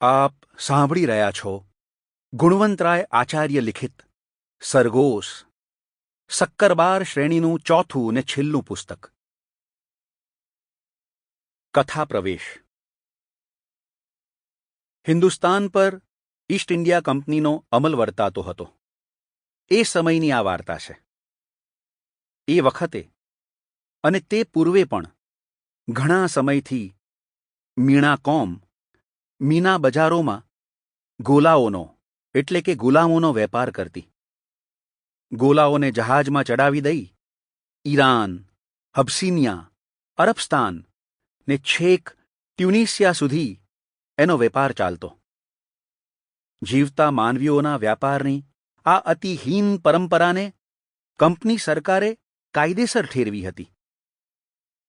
આપ સાંભળી રહ્યા છો. ગુણવંતરાય આચાર્ય લિખિત, સરગોસ, સક્કરબાર શ્રેણીનું ચોથું ને છેલ્લું પુસ્તક. કથા પ્રવેશ. હિન્દુસ્તાન પર ઈસ્ટ ઇન્ડિયા કંપનીનો અમલ વર્તાતો હતો. એ સમયની આ વાર્તા છે. એ વખતે અને તે પૂર્વે પણ ઘણા સમયથી મીણા કોમ મીના બજારોમાં ગોલાઓનો, એટલે કે ગુલામોનો વેપાર કરતી. ગોલાઓને જહાજમાં ચડાવી દઈ ઈરાન, હબસીનિયા, અરબસ્તાન ને છેક ટ્યુનિશિયા સુધી એનો વેપાર ચાલતો. જીવતા માનવીઓના વ્યાપારની આ અતિહીન પરંપરાને કંપની સરકારે કાયદેસર ઠેરવી હતી.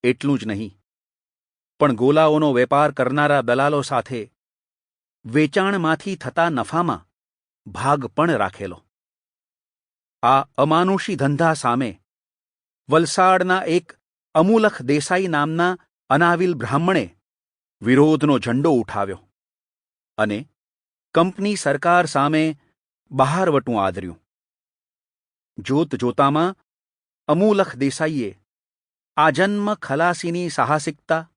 એટલું જ નહીં, પણ ગોલાઓનો વેપાર કરનારા દલાલો સાથે વેચાણમાંથી થતા નફામાં ભાગ પણ રાખેલો. આ અમાનુષી ધંધા સામે વલસાડના એક અમૂલખ દેસાઈ નામના અનાવિલ બ્રાહ્મણે વિરોધનો ઝંડો ઉઠાવ્યો અને કંપની સરકાર સામે બહારવટું આદર્યું. જોત જોતામાં અમૂલખ દેસાઈએ આજન્મ ખલાસીની સાહસિકતા,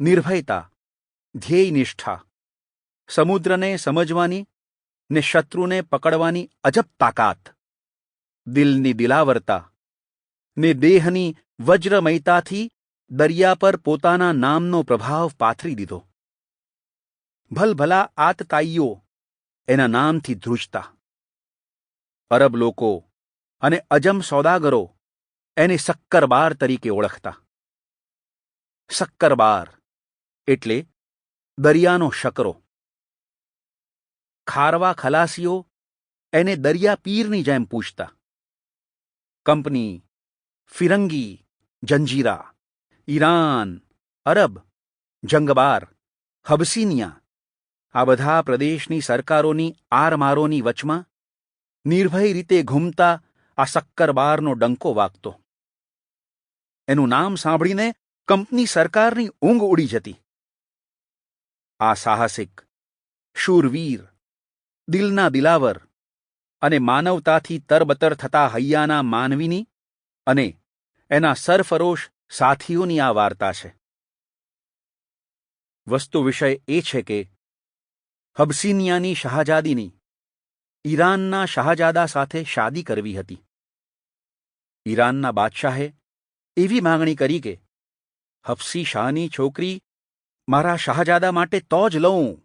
નિર્ભયતા, ધ્યેયનિષ્ઠા સમુદ્રને સમજવાની ને શત્રુને પકડવાની અજબ તાકાત. દિલની દિલાવરતા ને દેહની વજ્રમયતાથી દરિયા પર પોતાના નામનો પ્રભાવ પાથરી દીધો. ભલભલા આતતાઈઓ એના નામથી ધ્રુજતા. અરબ લોકો અને અજમ સોદાગરો એને સક્કરબાર તરીકે ઓળખતા. સક્કરબાર એટલે દરિયાનો શકરો. ખારવા ખલાસીઓ, એને દરિયા પીરની જેમ પૂછતા. કંપની, ફિરંગી, જંજીરા, ઈરાન, અરબ, જંગબાર, હબસીનિયા, આ બધા પ્રદેશની સરકારોની આરમારોની વચમાં નિર્ભય રીતે ઘૂમતા આ સક્કરબારનો ડંકો વાગતો. એનું નામ સાંભળીને કંપની સરકારની ઊંઘ ઉડી જતી. આ સાહસિક, શૂરવીર દિલના દિલાવર અને માનવતાથી તરબતર થતા હૈયાના માનવીની અને એના સરફરોશ સાથીઓની આ વાર્તા છે. વસ્તુ વિષય એ છે કે હબસીનિયાની શાહજાદીની ઈરાનના શાહજાદા સાથે શાદી કરવી હતી. ઈરાનના બાદશાહે એવી માંગણી કરી કે હફસી શાહની છોકરી મારા શાહજાદા માટે તો જ લઉં.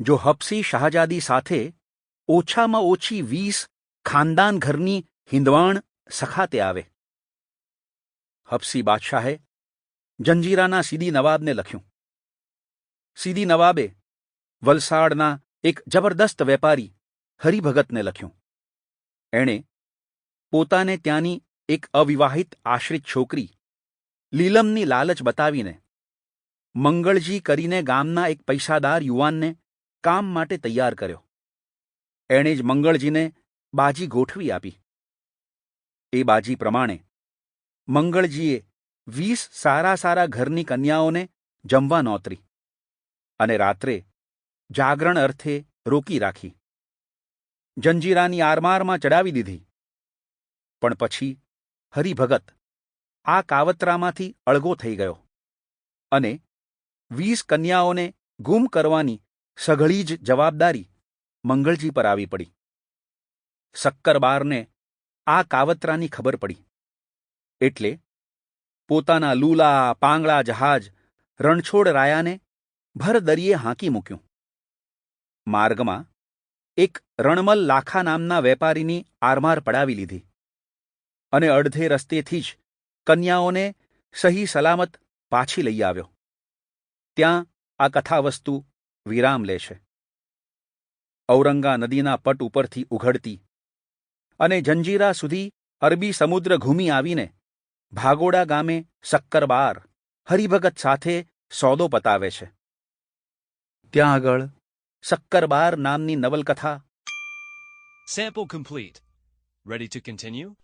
જો હપસી શાહજાદી સાથે ઓછામાં ઓછી વીસ ખાનદાન ઘરની હિંદવાણ સખાતે આવે. હપસી બાદશાહે જંજીરાના સીદી નવાબને લખ્યું. સીદી નવાબે વલસાડના એક જબરદસ્ત વેપારી હરિભગતને લખ્યું. એણે પોતાને ત્યાંની એક અવિવાહિત આશ્રિત છોકરી લીલમની લાલચ બતાવીને મંગળજી કરીને ગામના એક પૈસાદાર યુવાનને કામ માટે તૈયાર કર્યો. એણે જ મંગળજીને બાજી ગોઠવી આપી. એ બાજી પ્રમાણે મંગળજીએ વીસ સારા સારા ઘરની કન્યાઓને જમવા નોતરી અને રાત્રે જાગરણ અર્થે રોકી રાખી. જંજીરાની આરમારમાં ચડાવી દીધી. પણ પછી હરિભગત આ કાવતરામાંથી અળગો થઈ ગયો અને વીસ કન્યાઓને ગુમ કરવાની સઘળી જ જવાબદારી મંગળજી પર આવી પડી. સક્કરબારને આ કાવતરાની ખબર પડી. એટલે પોતાના લૂલા, પાંગળા જહાજ રણછોડ રાયાને ભર હાંકી મૂક્યું. માર્ગમાં એક રણમલ લાખા નામના વેપારીની આરમાર પડાવી લીધી અને અડધે રસ્તેથી જ કન્યાઓને સહી સલામત પાછી લઈ આવ્યો. ત્યાં આ કથાવસ્તુ વિરામ લે છે. ઔરંગા નદીના પટ ઉપરથી ઉઘડતી અને જંજીરા સુધી અરબી સમુદ્ર ઘૂમી આવીને ભાગોડા ગામે સક્કરબાર હરિભગત સાથે સોદો પતાવે છે. ત્યાં આગળ સક્કરબાર નામની નવલકથા sample complete ready to continue?